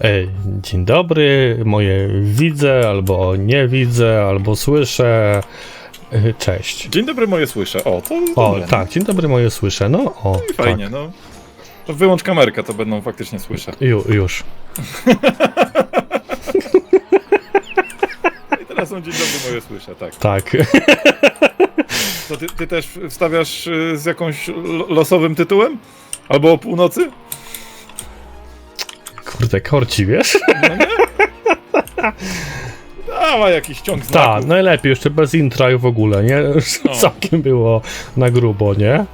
Ej, dzień dobry, moje widzę, albo nie widzę, albo słyszę. E, Cześć. Dzień dobry, moje słyszę. O, to O, dobrze. tak, dzień dobry, moje słyszę. No, o. I fajnie, no. To wyłącz kamerkę, to będą faktycznie słyszę. Tak, ju, już. I teraz są dzień dobry, moje słyszę, tak. Tak. To ty, ty też wstawiasz y, z jakąś lo- losowym tytułem? Albo o północy? Kurde, korci, wiesz? Dawaj jakiś ciąg Tak, znaków. najlepiej, jeszcze bez intra i w ogóle, nie? No. Całkiem było na grubo, nie?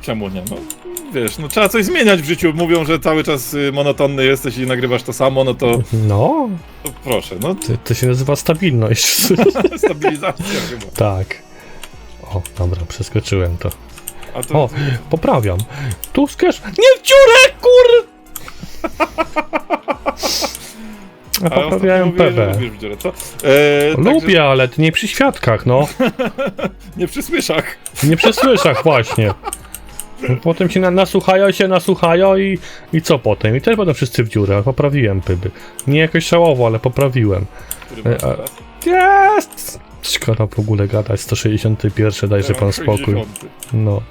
Czemu nie? No, wiesz, no trzeba coś zmieniać w życiu. Mówią, że cały czas y, monotonny jesteś i nagrywasz to samo, no to, No, to proszę, no to, to się nazywa stabilność. stabilizacja chyba. tak. O, dobra, przeskoczyłem to. A to, O, poprawiam. Tuskarz, nie w dziurę, kur... Ja ale poprawiałem ostatnio mówiłeś, że PB. lubisz w dziurę, co? E, także Lubię, ale nie przy świadkach, no. Nie przy słyszach. Nie przy słyszach właśnie. Potem się na, nasłuchają się, nasłuchają i, i co potem? I też będą wszyscy w dziurę. Poprawiłem pyby. Nie jakoś szałowo, ale poprawiłem. Który E, masz a- teraz? Jest! Szkoda w ogóle gadać. 161, dajże pan spokój. 60. No.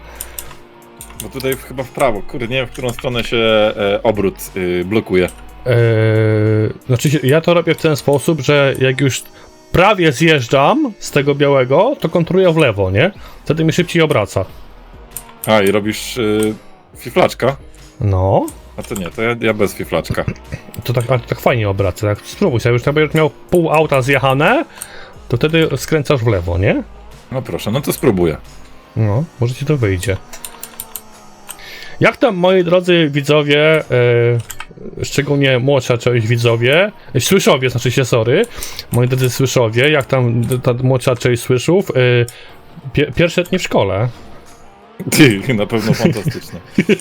Bo tutaj w- chyba w prawo, kurde, nie wiem w którą stronę się e, obrót y, blokuje. Eee, znaczy, się- ja to robię w ten sposób, że jak już prawie zjeżdżam z tego białego, to kontruję w lewo, nie? Wtedy mi szybciej obraca. A, i robisz y, fiflaczka? No. A to nie, to ja, ja bez fiflaczka. To tak, ale to tak fajnie obraca. Tak, spróbuj sobie, już tak będziesz miał pół auta zjechane, to wtedy skręcasz w lewo, nie? No proszę, no to spróbuję. No, może ci to wyjdzie. Jak tam, moi drodzy widzowie, e, szczególnie młodsza część widzowie, e, słyszowie, znaczy się, sorry, moi drodzy słyszowie, jak tam ta młodsza część słyszów, e, pie, pierwsze dni w szkole, Ty, na pewno fantastyczne.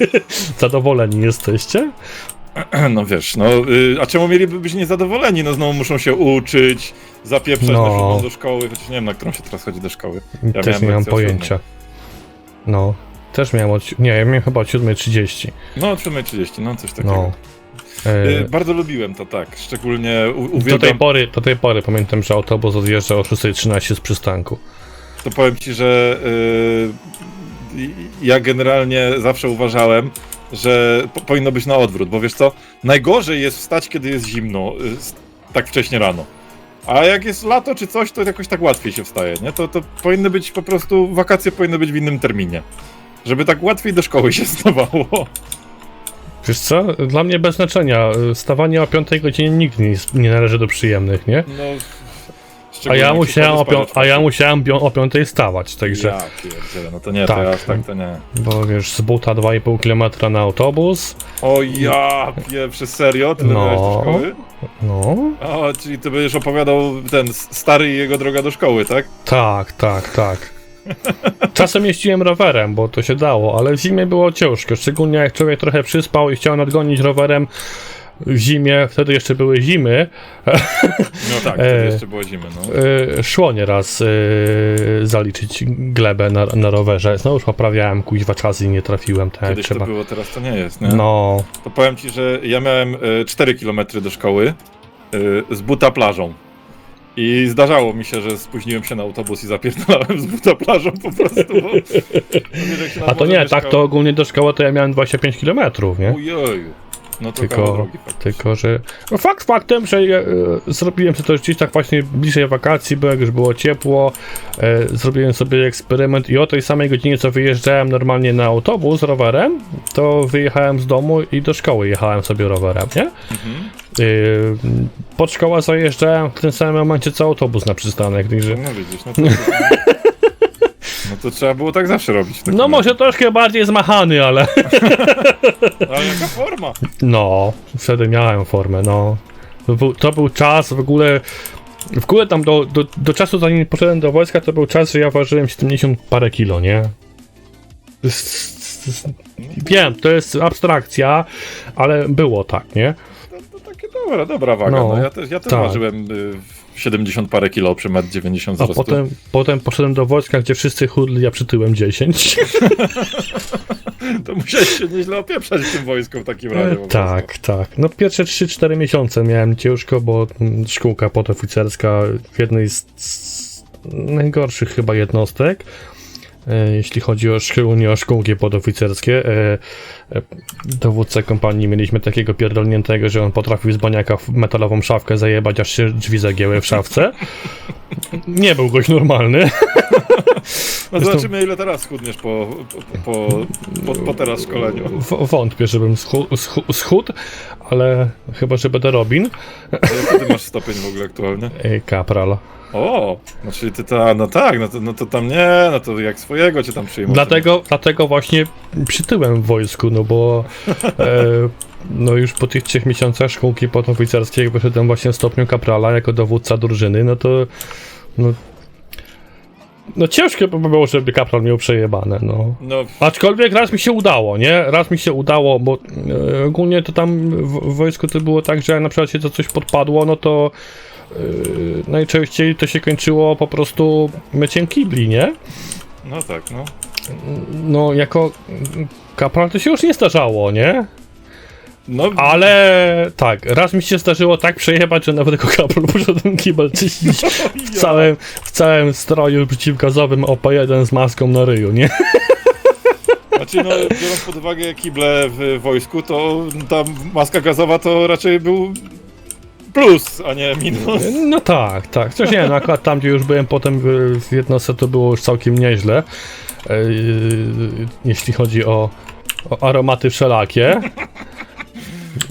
zadowoleni jesteście? No wiesz, no, y, a czemu mieliby być niezadowoleni? No znowu muszą się uczyć, zapieprzać No. na do szkoły, chociaż nie wiem, na którą się teraz chodzi do szkoły. Ja Też miałem nie mam pojęcia. No, też miałem od, nie, ja miałem chyba od 7.30, No, o 7.30, no coś takiego. no. E, Y, bardzo lubiłem to tak, szczególnie u, do tej uwielbiam, pory, do tej pory pamiętam, że autobus odjeżdżał o 6.13 z przystanku. to powiem ci, że y, ja generalnie zawsze uważałem, że po, powinno być na odwrót, bo wiesz co, najgorzej jest wstać, kiedy jest zimno, y, s- tak wcześnie rano. A jak jest lato czy coś, to jakoś tak łatwiej się wstaje, nie? To, to powinny być po prostu, wakacje powinny być w innym terminie. Żeby tak łatwiej do szkoły się stawało. Wiesz co, dla mnie bez znaczenia, stawanie o 5 godzinie nigdy nie, jest- nie należy do przyjemnych, nie? No, A ja musiałem o, pią- a ja musiałem bią- o 5 stawać, także, Ja pierdzielę, no to nie, Tak. to ja aż tak to nie. bo wiesz, z buta 2,5 km na autobus, O ja pierwszy serio? Ty No. do szkoły? no, O, czyli ty będziesz opowiadał ten s- stary i jego droga do szkoły, tak? tak, tak, tak. Czasem jeździłem rowerem, bo to się dało, ale w zimie było ciężko, szczególnie jak człowiek trochę przyspał i chciał nadgonić rowerem w zimie, wtedy jeszcze były zimy, No tak, E. wtedy jeszcze było zimy, no. Yy, szło nieraz yy, zaliczyć glebę na, na rowerze. Znowu już poprawiałem kuźwa czas i nie trafiłem tak Kiedyś trzeba. to było, teraz to nie jest, nie? No, To powiem ci, że ja miałem e, 4 km do szkoły e, z buta plażą. I zdarzało mi się, że spóźniłem się na autobus i zapierdalałem z buta plażą po prostu, bo... a to nie, tak to ogólnie do szkoły to ja miałem 25 km, nie? Ujeju. No to Tylko, drogi tylko, że. No fakt faktem, że ja, e, zrobiłem sobie to gdzieś tak właśnie bliżej wakacji, bo jak już było ciepło, e, zrobiłem sobie eksperyment i o tej samej godzinie, co wyjeżdżałem normalnie na autobus rowerem, to wyjechałem z domu i do szkoły jechałem sobie rowerem, nie? Mhm. Yy, pod szkołę zajeżdżałem w tym samym momencie co autobus na przystanek, także... No widzisz, no to... No to trzeba było tak zawsze robić. No może troszkę bardziej zmachany, ale... Ale jaka forma? No, wtedy miałem formę, no. To był, to był czas w ogóle... W ogóle tam do, do, do czasu zanim poszedłem do wojska, to był czas, że ja ważyłem 70 parę kilo, nie? Wiem, to jest abstrakcja, ale było tak, nie? Takie dobra, dobra waga. No, No, ja też, ja też tak. ważyłem y, 70 parę kilo przy 1,90 m A wzrostu. potem, potem poszedłem do wojska, gdzie wszyscy chudli, ja przytyłem 10. To musiałeś się nieźle opieprzać w tym wojsku w takim razie. Po tak, tak. No pierwsze 3-4 miesiące miałem ciężko, bo mm, szkółka podoficerska w jednej z, z najgorszych chyba jednostek, jeśli chodzi o szczególnie o szkółki podoficerskie. E, e, dowódcę kompanii mieliśmy takiego pierdolniętego, że on potrafił z baniaka w metalową szafkę zajebać, aż się drzwi zagięły w szafce. Nie był gość normalny. No zobaczymy ile teraz schudniesz po, po, po, po, po teraz szkoleniu. W- Wątpię, żebym schu- schu- schudł, ale chyba, że będę Robin. A Jaki ty masz stopień w ogóle aktualnie? E, Kapral. O, no czyli ty ta, no tak, no to, no to tam nie, no to jak swojego cię tam przyjmą. Dlatego, dlatego właśnie przytyłem w wojsku, no bo e, no już po tych trzech miesiącach szkółki podoficerskiej, jak wyszedłem właśnie w stopniu kaprala jako dowódca drużyny, no to no, no ciężko by było, żeby kapral miał przejebane, no. No, Aczkolwiek raz mi się udało, nie? Raz mi się udało, bo e, ogólnie to tam w, w wojsku to było tak, że jak na przykład się to coś podpadło, no to najczęściej to się kończyło po prostu myciem kibli, nie? no tak, no. No, jako kapral to się już nie zdarzało, nie? No, Ale tak, raz mi się zdarzyło tak przejebać, że nawet jako kapral poszedłem kibel czyścić w całym, w całym stroju przeciwgazowym OP1 z maską na ryju, nie? Znaczy, no, biorąc pod uwagę kible w wojsku, to ta maska gazowa to raczej był plus, a nie minus. No tak, tak. Chociaż nie, no akurat tam, gdzie już byłem potem w- jednostce, to było już całkiem nieźle. E, jeśli chodzi o, o aromaty wszelakie.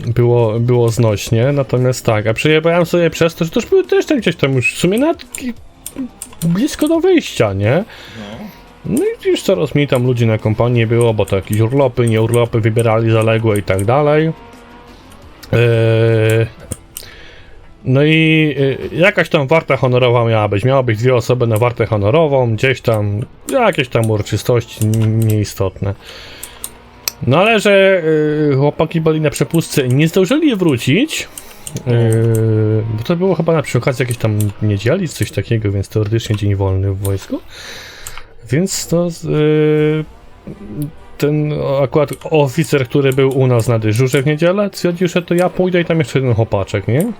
Było, było znośnie, natomiast tak, a przejebałem sobie przez to, że to już były też tam gdzieś tam już w sumie nawet blisko do wyjścia, nie? No. No i już coraz mniej tam ludzi na kompanii było, bo to jakieś urlopy, nie urlopy wybierali zaległe i tak dalej. Eee, no i e, jakaś tam warta honorowa miała być. Miała być dwie osoby na wartę honorową, gdzieś tam jakieś tam uroczystości nieistotne. No ale że e, chłopaki byli na przepustce i nie zdążyli wrócić, e, bo to było chyba na przy okazji tam niedzieli, coś takiego, więc teoretycznie dzień wolny w wojsku. Więc to ten akurat oficer, który był u nas na dyżurze w niedzielę, stwierdził, że to ja pójdę i tam jeszcze jeden chłopaczek, nie?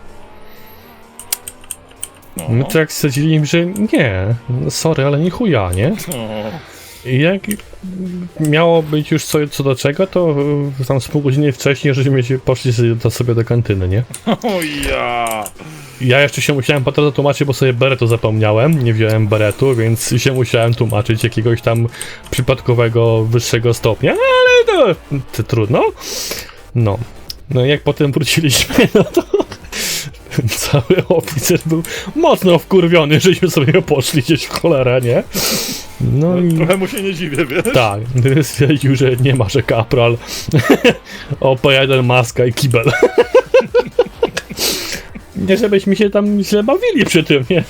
No. To jak stwierdzili, że nie, sorry, ale nie chuja, nie? No. I jak miało być już co, co do czego, to tam z pół godziny wcześniej, żeśmy się poszli sobie do, sobie do kantyny, nie? O ja! Ja jeszcze się musiałem po to tłumaczyć, bo sobie beretu zapomniałem, nie wziąłem beretu, więc się musiałem tłumaczyć jakiegoś tam przypadkowego wyższego stopnia, ale to, to trudno. No. No i jak potem wróciliśmy, no to cały oficer był mocno wkurwiony, żeśmy sobie poszli gdzieś w cholerę, nie? No i... Trochę mu się nie dziwię, wiesz? Tak, stwierdził, że nie ma, że kapral, OP1 maska i kibel. Nie żebyśmy się tam źle bawili przy tym, nie?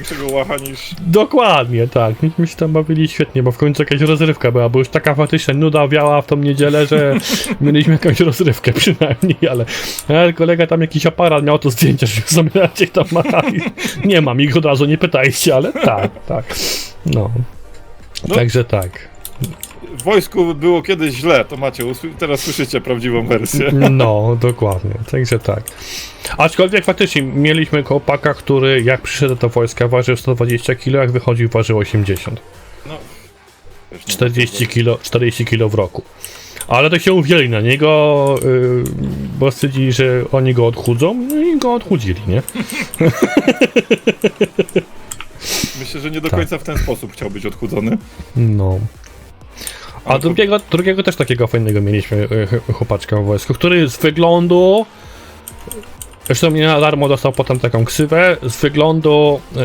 Większego łacha niż... Dokładnie, tak. My się tam bawili świetnie, bo w końcu jakaś rozrywka była, bo już taka faktycznie nuda wiała w tą niedzielę, że mieliśmy jakąś rozrywkę przynajmniej, ale, ale kolega tam jakiś aparat miał to zdjęcia, że gdzieś tam machali. Nie mam ich od razu, nie pytajcie, ale tak, tak. No. No. Także tak. W wojsku było kiedyś źle, to macie, teraz słyszycie prawdziwą wersję. No, dokładnie, także tak. Aczkolwiek faktycznie mieliśmy chłopaka, który jak przyszedł do wojska ważył 120 kg, jak wychodził ważył 80. No. Wiesz, no, 40 kg, 40 kg w roku. Ale to się uwzięli na niego, yy, bo stwierdzili, że oni go odchudzą, no i go odchudzili, nie? Myślę, że nie do Tak. końca w ten sposób chciał być odchudzony. No. A drugiego, drugiego też takiego fajnego mieliśmy ch- chłopaczka w wojsku, który z wyglądu Zresztą nie na darmo dostał potem taką ksywę. Z wyglądu yy,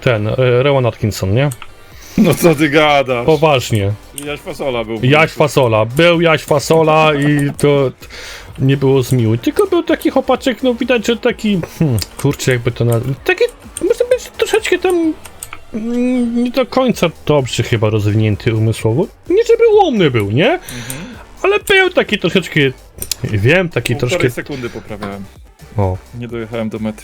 ten, yy, Rowan Atkinson, nie? No co ty gadasz? Poważnie. Jaś Fasola był. Jaś Fasola. Był Jaś Fasola i to nie było zmiły. Tylko był taki chłopaczek, no widać, że taki, hmm, kurczę, jakby to na... Taki, może być troszeczkę tam nie do końca dobrze chyba rozwinięty umysłowo. Nie, żeby łomny był, nie? Mhm. Ale był taki troszeczkę, wiem, taki Półtorej troszkę sekundy poprawiałem. O. Nie dojechałem do mety.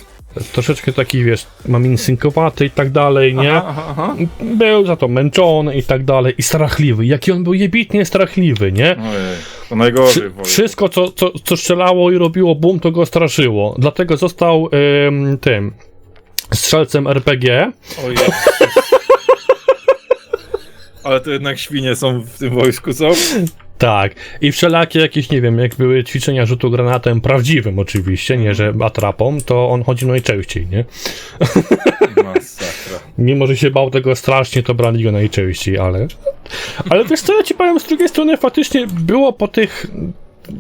Troszeczkę taki, wiesz, mam insynkowaty i tak dalej, nie? Aha, aha, aha. Był za to męczony i tak dalej. I strachliwy. Jaki on był jebitnie strachliwy, nie? Ojej, to najgorzej Wszy- wszystko, co, co, co strzelało i robiło bum, to go straszyło. Dlatego został ym, tym strzelcem RPG. Ojej. Ale to jednak świnie są w tym wojsku, co? Tak. I wszelakie jakieś, nie wiem, jak były ćwiczenia rzutu granatem prawdziwym oczywiście, nie że atrapą, to on chodził najczęściej, nie? Masakra. Mimo, że się bał tego strasznie, to brali go najczęściej, ale... Ale wiesz co, ja ci powiem, z drugiej strony faktycznie było po tych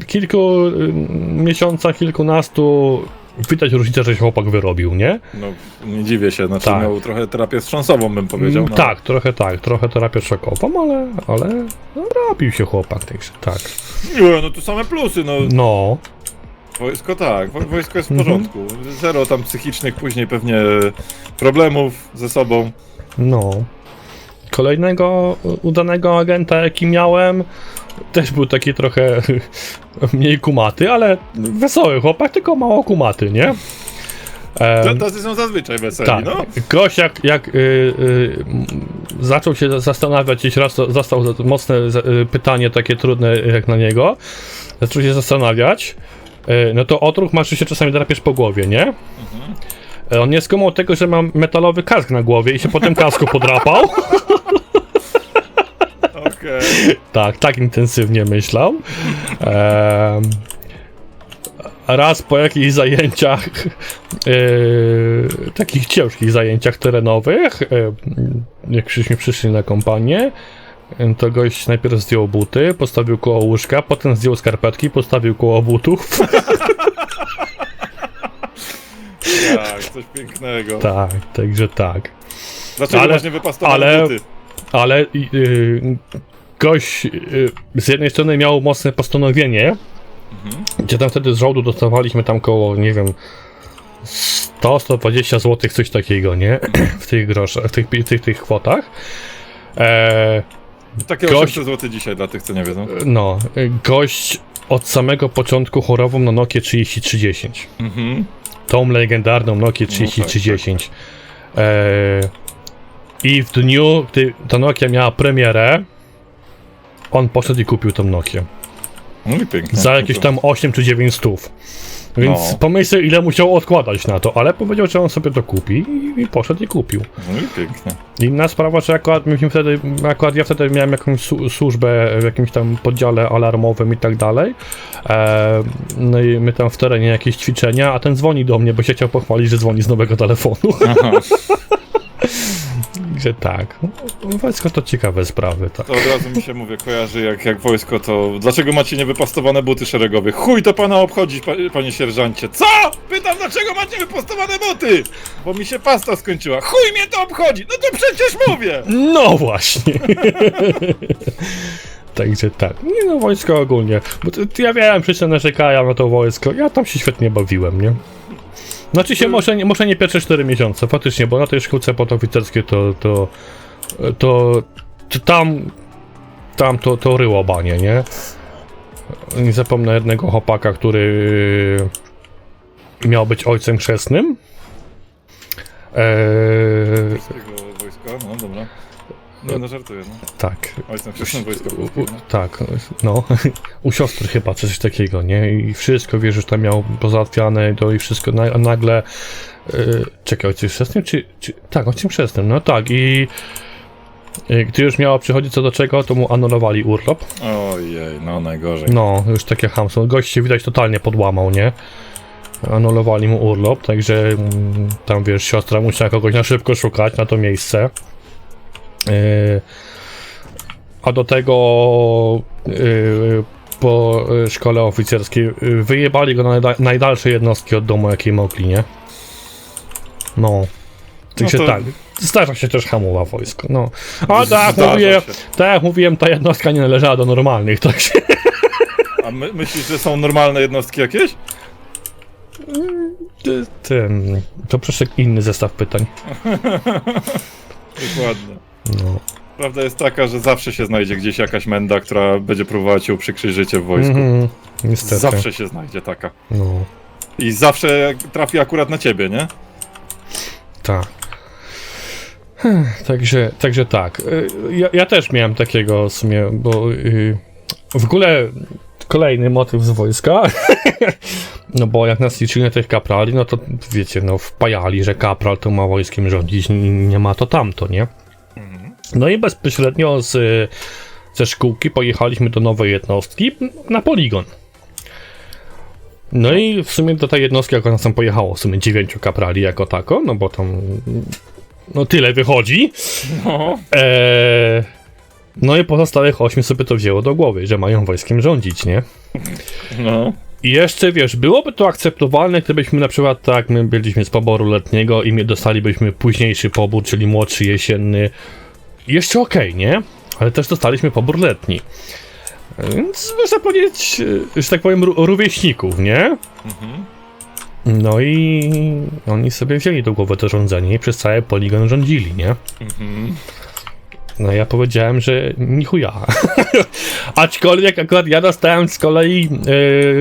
kilku ym, miesiącach, kilkunastu widać różnicę, że się chłopak wyrobił, nie? No, nie dziwię się, znaczy Tak. miał trochę terapię wstrząsową, bym powiedział. Mm, No. Tak, trochę tak, trochę terapię szokową, ale, ale no, robił się chłopak, także tak. Nie, no tu same plusy, no. No, Wojsko tak, wo- wojsko jest w Mhm. porządku. Zero tam psychicznych później pewnie problemów ze sobą. no. Kolejnego udanego agenta, jaki miałem, też był taki trochę mniej kumaty, ale wesoły chłopak, tylko mało kumaty, nie? Em, Tacy są zazwyczaj weseli, Tak. no. Gość jak, jak y, y, zaczął się zastanawiać, gdzieś raz zastał za- mocne y, pytanie, takie trudne jak na niego, zaczął się zastanawiać, y, no to odruch masz, że się czasami drapiesz po głowie, nie? Y, On nie skumał tego, że mam metalowy kask na głowie i się po tym kasku podrapał. Okej. Tak, tak intensywnie myślał. Raz po jakichś zajęciach, e, takich ciężkich zajęciach terenowych, e, jak żeśmy przyszli na kompanię, to gość najpierw zdjął buty, postawił koło łóżka, potem zdjął skarpetki, postawił koło butów. Tak, coś pięknego. tak, także tak. Dlaczego Ale- masz niewypastowane ale- buty? Ale y, gość y, z jednej strony miał mocne postanowienie, gdzie tam wtedy z żołdu dostawaliśmy tam koło, nie wiem, 100-120 zł, coś takiego, nie? W tych groszach, w tych, w tych, tych kwotach. E, Takie gość- 800 zł dzisiaj dla tych, co nie wiedzą. no, y, gość od samego początku chorował na Nokia 3310. Mhm. Tą legendarną Nokia 3310. E, I w dniu, gdy ta Nokia miała premierę, on poszedł i kupił tą Nokię. No i pięknie. Za jakieś tam 8 czy 9 stów. Więc No. pomyśl ile musiał odkładać na to, ale powiedział, że on sobie to kupi i, i poszedł i kupił. No i pięknie. Inna sprawa, że akurat myśmy wtedy, akurat ja wtedy miałem jakąś służbę w jakimś tam poddziale alarmowym i tak dalej. E, no i my tam w terenie jakieś ćwiczenia, a ten dzwoni do mnie, bo się chciał pochwalić, że dzwoni z nowego telefonu. Że tak. Wojsko to ciekawe sprawy, tak. To od razu mi się mówię, kojarzy jak, jak wojsko, to dlaczego macie niewypastowane buty szeregowe? Chuj to pana obchodzi, pa, panie sierżancie. Co? Pytam, dlaczego macie wypastowane buty? Bo mi się pasta skończyła. Chuj mnie to obchodzi! No to przecież mówię! No właśnie. Także tak. Nie no, wojsko ogólnie. Bo to, to ja wiem, wszyscy narzekają na to wojsko. Ja tam się świetnie bawiłem, nie? Znaczy się, może nie, może nie pierwsze 4 miesiące, faktycznie, bo na tej szkółce podoficerskiej to, to, to, to tam, tam to, to ryło banie, nie? Nie zapomnę jednego chłopaka, który miał być ojcem chrzestnym. Eee, wojska, no dobra. Nie no, żartuję, no. tak, Ojcem u, no. tak, no. U siostry chyba coś takiego, nie? I wszystko wiesz, że tam miał pozałatwiane to i wszystko a nagle. Yy, czekaj, ojcem chrzestnym? Czy, czy. Tak, ojcem chrzestnym, no tak. I. y, Gdy już miało przychodzić co do czego, to mu anulowali urlop. Ojej, no najgorzej. No, już takie hamstwo. Gość się widać totalnie podłamał, nie? Anulowali mu urlop, także mm, tam wiesz, siostra musiała kogoś na szybko szukać na to miejsce. Yy, a do tego yy, po szkole oficerskiej yy, wyjebali go na najda- najdalsze jednostki od domu, jakie mogli, nie? No. Także to- tak. Zdarza się też hamowa wojsko, no. A tak, Zdarza mówię, się. tak jak mówiłem, ta jednostka nie należała do normalnych, także A my, myślisz, że są normalne jednostki jakieś? Tym, to proszę inny zestaw pytań. Dokładnie. No. Prawda jest taka, że zawsze się znajdzie gdzieś jakaś menda, która będzie próbowała ci uprzykrzyć życie w wojsku. Mhm, niestety. Zawsze się znajdzie taka. No. I zawsze trafi akurat na ciebie, nie? Tak. Hmm, Także, także tak. Y, Ja, ja też miałem takiego w sumie, bo y, w ogóle kolejny motyw z wojska. No bo jak nas liczyli na tych kaprali, no to wiecie, no wpajali, że kapral to ma wojskiem rządzić, nie ma to tamto, nie? No i bezpośrednio z, ze szkółki pojechaliśmy do nowej jednostki na poligon. No i w sumie do tej jednostki, jak nas tam pojechało, w sumie dziewięciu kaprali jako tako, no bo tam no tyle wychodzi. No. Eee, no i pozostałych ośmiu sobie to wzięło do głowy, że mają wojskiem rządzić, nie? No. I jeszcze, wiesz, byłoby to akceptowalne, gdybyśmy na przykład tak, my byliśmy z poboru letniego i my dostalibyśmy późniejszy pobór, czyli młodszy, jesienny. Jeszcze okej, nie? Ale też dostaliśmy pobór letni. Więc można powiedzieć, e, że tak powiem, ró- rówieśników, nie? Mhm. No i oni sobie wzięli do głowy to rządzenie i przez cały poligon rządzili, nie? Mhm. No ja powiedziałem, że ni chuja. Aczkolwiek akurat ja dostałem z kolei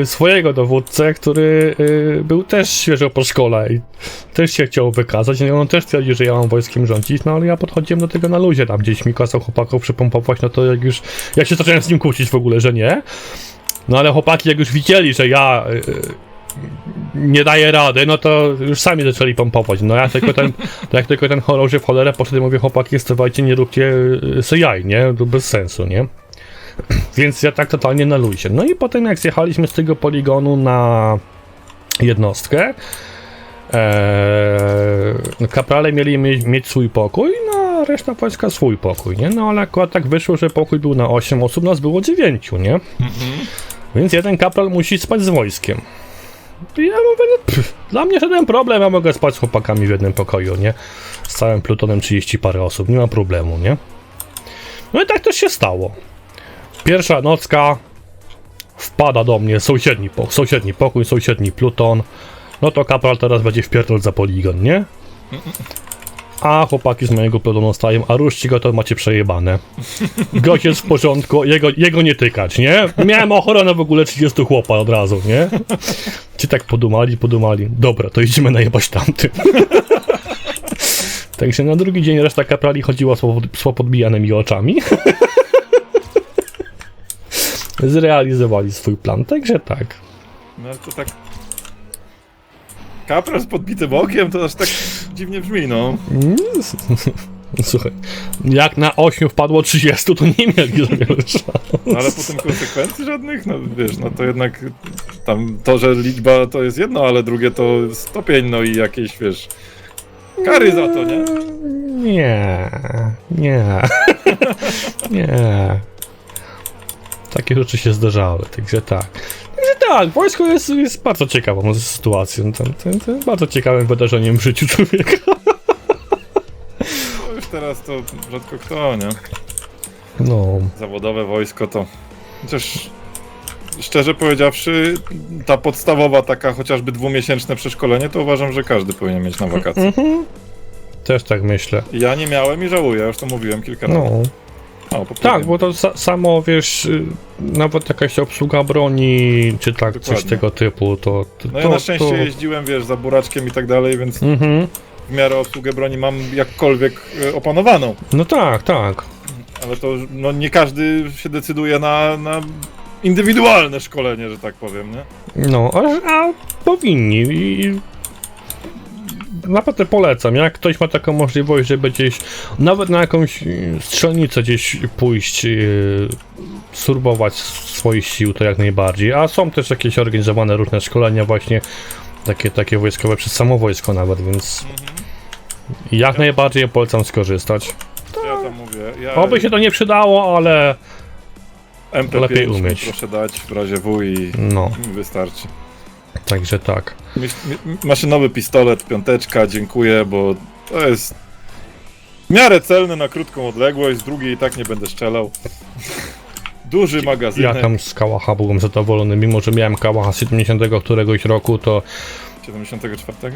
e, swojego dowódcę, który e, był też świeżo po szkole i też się chciał wykazać. No on też twierdził, że ja mam wojskiem rządzić, no ale ja podchodziłem do tego na luzie, tam gdzieś mi kazał chłopaków przypompować, no to jak już, jak się zacząłem z nim kłócić w ogóle, że nie. No ale chłopaki jak już widzieli, że ja e, nie daję rady, no to już sami zaczęli pompować. No ja tylko ten, jak tylko ten chorąży w cholerę poszedł mówię, chłopaki, stawajcie, nie róbcie y, se jaj, nie? To bez sensu, nie? Więc ja tak totalnie na luzie. No i potem jak zjechaliśmy z tego poligonu na jednostkę, Eee, kaprale mieli mieć, mieć swój pokój, no a reszta wojska swój pokój, nie? No ale akurat tak wyszło, że pokój był na 8 osób, nas było 9, nie? Więc jeden kapral musi spać z wojskiem. Ja mówię, no, pff, dla mnie żaden problem, ja mogę spać z chłopakami w jednym pokoju, nie? Z całym plutonem 30 parę osób, nie ma problemu, nie? No i tak też się stało. Pierwsza nocka wpada do mnie sąsiedni, po, sąsiedni pokój, sąsiedni pluton. No to kapral teraz będzie wpierdol za poligon, nie? A chłopaki z mojego plutonu stają, a ruszcie go to macie przejebane. Gość jest w porządku, jego, jego nie tykać, nie? Miałem ochronę w ogóle 30 chłopa od razu, nie? Ci tak podumali, podumali. Dobra, to idziemy najebać tamtym. Także na drugi dzień reszta kaprali chodziła z popodbijanymi oczami. Zrealizowali swój plan, także tak. No ale to tak... Kapral z podbitym okiem to aż tak dziwnie brzmi, no. Słuchaj, jak na 8 wpadło 30, to nie mieli za wiele szans. No ale potem konsekwencji żadnych, no wiesz, no to jednak tam to, że liczba to jest jedno, ale drugie to stopień, no i jakieś, wiesz, kary za to, nie? Nie, nie, nie. Takie rzeczy się zdarzały, także tak. Także tak, wojsko jest, jest bardzo ciekawą sytuacją. To jest bardzo ciekawym wydarzeniem w życiu człowieka. Teraz to rzadko kto, nie? No, Zawodowe wojsko to... Chociaż szczerze powiedziawszy, ta podstawowa taka chociażby dwumiesięczne przeszkolenie, to uważam, że każdy powinien mieć na wakacje. mhm. też tak myślę. Ja nie miałem i żałuję, już to mówiłem kilka razy. No. No, Tak, bo to sa samo, wiesz, y, nawet jakaś obsługa broni, czy tak, coś Dokładnie. tego typu, to... to No ja na szczęście to... jeździłem, wiesz, za buraczkiem i tak dalej, więc Mhm. W miarę obsługę broni mam jakkolwiek e, opanowaną. No tak, tak. Ale to no, nie każdy się decyduje na, na indywidualne szkolenie, że tak powiem, nie? No, a, a powinni i naprawdę polecam. Jak ktoś ma taką możliwość, żeby gdzieś, nawet na jakąś strzelnicę gdzieś pójść, yy, surbować swoich sił, to jak najbardziej. A są też jakieś organizowane różne szkolenia właśnie, takie, takie wojskowe przez samo wojsko nawet, więc jak najbardziej polecam skorzystać. Ja tam mówię, ja Oby się to nie przydało, ale MP5 lepiej mi umieć. proszę dać w razie W i no, wystarczy. także tak. Maszynowy pistolet, piąteczka, dziękuję, bo to jest w miarę celny na krótką odległość, z drugiej i tak nie będę strzelał. Duży Ja magazynek, tam z Kałacha byłem zadowolony, mimo że miałem Kałacha z 70 któregoś roku, to 74?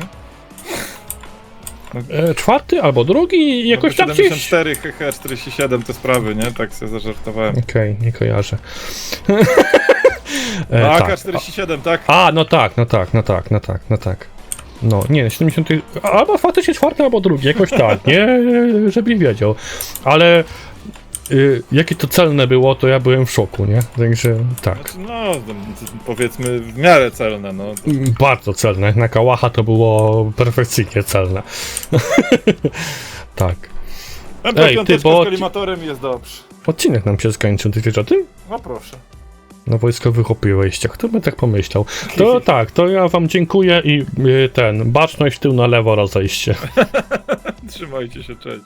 e, czwarty albo drugi, jakoś no, tak gdzieś... 74, HH 47 te sprawy, nie? Tak sobie zażartowałem. Okej, nie kojarzę. E, No tak. AK-47, tak? A, no tak, no tak, no tak, no tak, no tak. No, nie, 70. Albo faktycznie czwarty, albo drugi, jakoś tak, nie, żebym wiedział. Ale y, jakie to celne było, to ja byłem w szoku, nie? Także tak. Znaczy, No, powiedzmy w miarę celne, no. Bardzo celne. Na Kałacha to było perfekcyjnie celne. tak. MP5 ty, z bo- kolimatorem jest dobrze. Odcinek nam się skończył, ty wiesz o tym? No proszę. Na wojskowych opowieściach. Kto by tak pomyślał? To tak, to ja wam dziękuję i y, ten, baczność tył na lewo rozejście. Trzymajcie się, cześć.